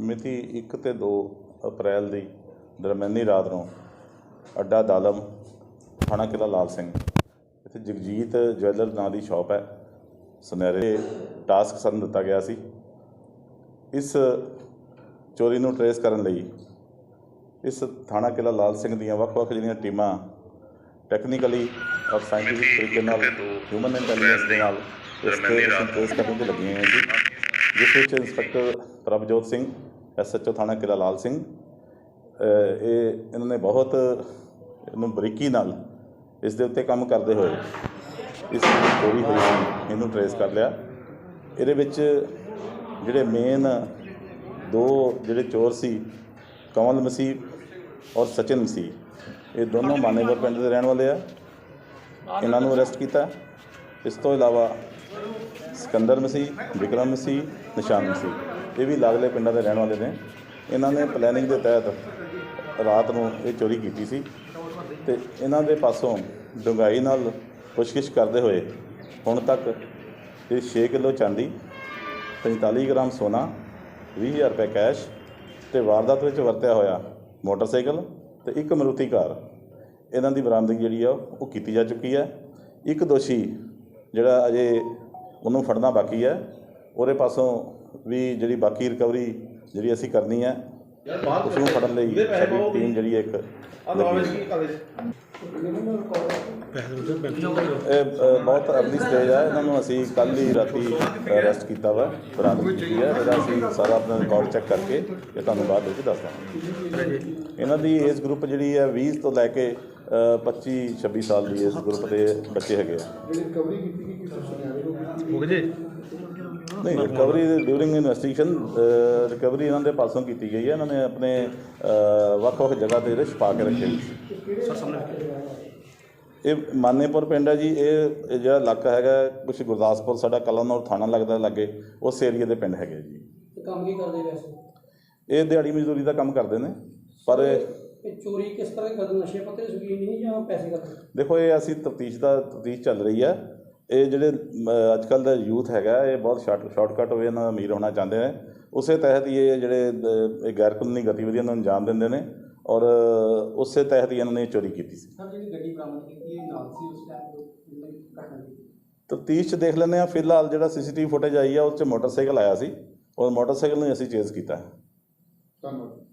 ਮਿਤੀ 1 ਤੇ 2 ਅਪ੍ਰੈਲ ਦੀ ਦਰਮਿਆਨੀ ਰਾਤ ਨੂੰ ਅੱਡਾ ਦਾਲਮ, ਥਾਣਾ ਕਿਲਾ ਲਾਲ ਸਿੰਘ। ਇੱਥੇ ਜਗਜੀਤ ਜਵੈਲਰ ਨਾਂ ਦੀ ਸ਼ਾਪ ਹੈ। ਸੁਨਹਿਰੇ ਟਾਸਕ ਸਾਨੂੰ ਦਿੱਤਾ ਗਿਆ ਸੀ। ਇਸ ਚੋਰੀ ਨੂੰ ਟਰੇਸ ਕਰਨ ਲਈ ਇਸ ਥਾਣਾ ਕਿਲਾ ਲਾਲ ਸਿੰਘ ਦੀਆਂ ਵੱਖ-ਵੱਖ ਜਿਹੜੀਆਂ ਟੀਮਾਂ ਟੈਕਨੀਕਲੀ ਔਰ ਸਾਇੰਟੀਫਿਕ ਤਰੀਕੇ ਨਾਲ ਹਿਊਮਨ ਇੰਟੈਲੀਜੈਂਸ ਦੇ ਨਾਲ ਇਸ ਤੇ ਟਰੇਸ ਕਰਨ ਤੇ ਲੱਗੀਆਂ ਹੋਈਆਂ ਜੀ, ਜਿਸ ਵਿੱਚ ਇੰਸਪੈਕਟਰ ਪ੍ਰਭਜੋਤ ਸਿੰਘ ਐਸਐਚਓ ਥਾਣਾ ਕਿਲਾ ਲਾਲ ਸਿੰਘ। ਇਹ ਇਹਨਾਂ ਨੇ ਬਹੁਤ ਇਹਨੂੰ ਬਰੀਕੀ ਨਾਲ ਇਸ ਦੇ ਉੱਤੇ ਕੰਮ ਕਰਦੇ ਹੋਏ ਇਸ ਚੋਰੀ ਹੋਈ ਸੀ, ਇਹਨੂੰ ਟਰੇਸ ਕਰ ਲਿਆ। ਇਹਦੇ ਵਿੱਚ ਜਿਹੜੇ ਮੇਨ ਦੋ ਜਿਹੜੇ ਚੋਰ ਸੀ, ਕਮਲ ਮਸੀਹ ਔਰ ਸਚਿਨ ਮਸੀਹ, ਇਹ ਦੋਨੋਂ ਮਾਨੇਵਰ ਪਿੰਡ ਦੇ ਰਹਿਣ ਵਾਲੇ ਆ। ਇਹਨਾਂ ਨੂੰ ਅਰੈਸਟ ਕੀਤਾ। ਇਸ ਤੋਂ ਇਲਾਵਾ ਸਿਕੰਦਰ ਮਸੀਹ, ਵਿਕਰਮ ਮਸੀਹ, ਨਿਸ਼ਾਨ ਮਸੀਹ। ਇਹ ਵੀ ਲਾਗਲੇ ਪਿੰਡਾਂ ਦੇ ਰਹਿਣ ਵਾਲੇ ਨੇ। ਇਹਨਾਂ ਨੇ ਪਲੈਨਿੰਗ ਦੇ ਤਹਿਤ ਰਾਤ ਨੂੰ ਇਹ ਚੋਰੀ ਕੀਤੀ ਸੀ ਤੇ ਇਹਨਾਂ ਦੇ ਪਾਸੋਂ ਡੂੰਘਾਈ ਨਾਲ ਪੁੱਛਗਿੱਛ ਕਰਦੇ ਹੋਏ ਹੁਣ ਤੱਕ ਇਹ 6 ਕਿਲੋ ਚਾਂਦੀ 45 ਗ੍ਰਾਮ ਸੋਨਾ 20000 ਰੁਪਏ ਕੈਸ਼ ਤੇ ਵਾਰਦਾਤ ਵਿੱਚ ਵਰਤਿਆ ਹੋਇਆ ਮੋਟਰਸਾਈਕਲ ਤੇ ਇੱਕ ਮਰੂਤੀ ਕਾਰ। ਇਹਨਾਂ ਦੀ ਬਰਾਮਦਗੀ ਜਿਹੜੀ ਆ, ਉਹ ਕੀਤੀ ਜਾ ਚੁੱਕੀ ਹੈ। ਇੱਕ ਦੋਸ਼ੀ ਜਿਹੜਾ ਅਜੇ ਉਹਨੂੰ ਫੜਨਾ ਬਾਕੀ ਹੈ, ਉਹਦੇ ਪਾਸੋਂ ਵੀ ਜਿਹੜੀ ਬਾਕੀ ਰਿਕਵਰੀ ਜਿਹੜੀ ਅਸੀਂ ਕਰਨੀ ਹੈ ਉਸ ਨੂੰ ਫੜਨ ਲਈ ਸਾਡੀ ਟੀਮ ਜਿਹੜੀ ਇੱਕ। ਇਹ ਅ, ਬਹੁਤ ਅਰਲੀ ਸਟੇਜ ਹੈ ਇਹਨਾਂ ਨੂੰ ਅਸੀਂ ਕੱਲ ਹੀ ਰਾਤੀ ਅਰੈਸਟ ਕੀਤਾ ਵਾ ਬਰਾਮਦ ਕੀਤੀ ਹੈ ਇਹਦਾ ਅਸੀਂ ਸਾਰਾ ਆਪਣਾ ਰਿਕਾਰਡ ਚੈੱਕ ਕਰਕੇ ਇਹ ਤੁਹਾਨੂੰ ਬਾਅਦ ਵਿੱਚ ਦੱਸ ਦਾਂਗੇ। ਇਹਨਾਂ ਦੀ ਏਜ ਗਰੁੱਪ ਜਿਹੜੀ ਹੈ 20 ਤੋਂ ਲੈ ਕੇ ਅ, 25 26 ਸਾਲ ਦੀ ਇਸ ਗਰੁੱਪ ਦੇ ਬੱਚੇ ਹੈਗੇ ਆ। ਹੋ ਗਏ ਜੀ? ਨਹੀਂ ਰਿਕਵਰੀ ਡਿਊਰਿੰਗ ਇਨਵੈਸਟੀਗੇਸ਼ਨ ਰਿਕਵਰੀ ਇਹਨਾਂ ਦੇ ਪਾਸੋਂ ਕੀਤੀ ਗਈ ਹੈ। ਇਹਨਾਂ ਨੇ ਆਪਣੇ ਵੱਖ-ਵੱਖ ਜਗ੍ਹਾ ਤੇ ਇਹਦੇ ਛੁਪਾ ਕੇ ਰੱਖੇ ਹੋਏ ਸੀ ਸਰ ਸਾਹਮਣੇ ਇਹ ਮਾਨੇਪੁਰ ਪਿੰਡ ਹੈ ਜੀ ਇਹ ਜਿਹੜਾ ਇਲਾਕਾ ਹੈਗਾ ਕੁਝ ਗੁਰਦਾਸਪੁਰ ਸਾਡਾ ਕਲਨੌਰ ਥਾਣਾ ਲੱਗਦਾ ਲੱਗੇ ਉਸ ਏਰੀਆ ਦੇ ਪਿੰਡ ਹੈਗੇ ਜੀ। ਕੰਮ ਕੀ ਕਰਦੇ ਵੈਸੇ? ਇਹ ਦਿਹਾੜੀ ਮਜ਼ਦੂਰੀ ਦਾ ਕੰਮ ਕਰਦੇ ਨੇ ਪਰ ਇਹ ਚੋਰੀ ਕਿਸ ਤਰ੍ਹਾਂ ਕਰਦੇ? ਨਸ਼ੇ ਪੱਤੇ ਦੇ ਸ਼ੌਕੀਨ ਨਹੀਂ ਜਾਂ ਪੈਸੇ ਕਰਦੇ? ਦੇਖੋ ਇਹ ਅਸੀਂ ਤਫਤੀਸ਼ ਦਾ ਤਫਤੀਸ਼ ਚੱਲ ਰਹੀ ਹੈ। ਇਹ ਜਿਹੜੇ ਅੱਜ ਕੱਲ ਦਾ ਯੂਥ ਹੈਗਾ ਇਹ ਬਹੁਤ ਸ਼ਾਰਟ ਸ਼ਾਰਟਕਟ ਹੋਏ ਨਾਲ ਅਮੀਰ ਹੋਣਾ ਚਾਹੁੰਦੇ ਨੇ। ਉਸੇ ਤਹਿਤ ਹੀ ਇਹ ਜਿਹੜੇ ਇਹ ਗੈਰ ਕਾਨੂੰਨੀ ਗਤੀਵਿਧੀਆਂ ਨੂੰ ਅੰਜਾਮ ਦਿੰਦੇ ਨੇ ਔਰ ਉਸੇ ਤਹਿਤ ਹੀ ਇਹਨਾਂ ਨੇ ਇਹ ਚੋਰੀ ਕੀਤੀ ਸੀ। ਸਰ ਜਿਹੜੀ ਗੱਡੀ ਬਰਾਮਦ ਕੀਤੀ ਇਹ ਨਾਲ ਸੀ ਉਸ ਟਾਈਮ ਤਫਤੀਸ਼ 'ਚ ਦੇਖ ਲੈਂਦੇ ਆ ਫਿਲਹਾਲ ਜਿਹੜਾ ਸੀਸੀਟੀਵੀ ਫੁਟੇਜ ਆਈ ਆ ਉਸ 'ਚ ਮੋਟਰਸਾਈਕਲ ਆਇਆ ਸੀ ਔਰ ਮੋਟਰਸਾਈਕਲ ਨੂੰ ਅਸੀਂ ਚੇਜ਼ ਕੀਤਾ। ਹੈ ਧੰਨਵਾਦ।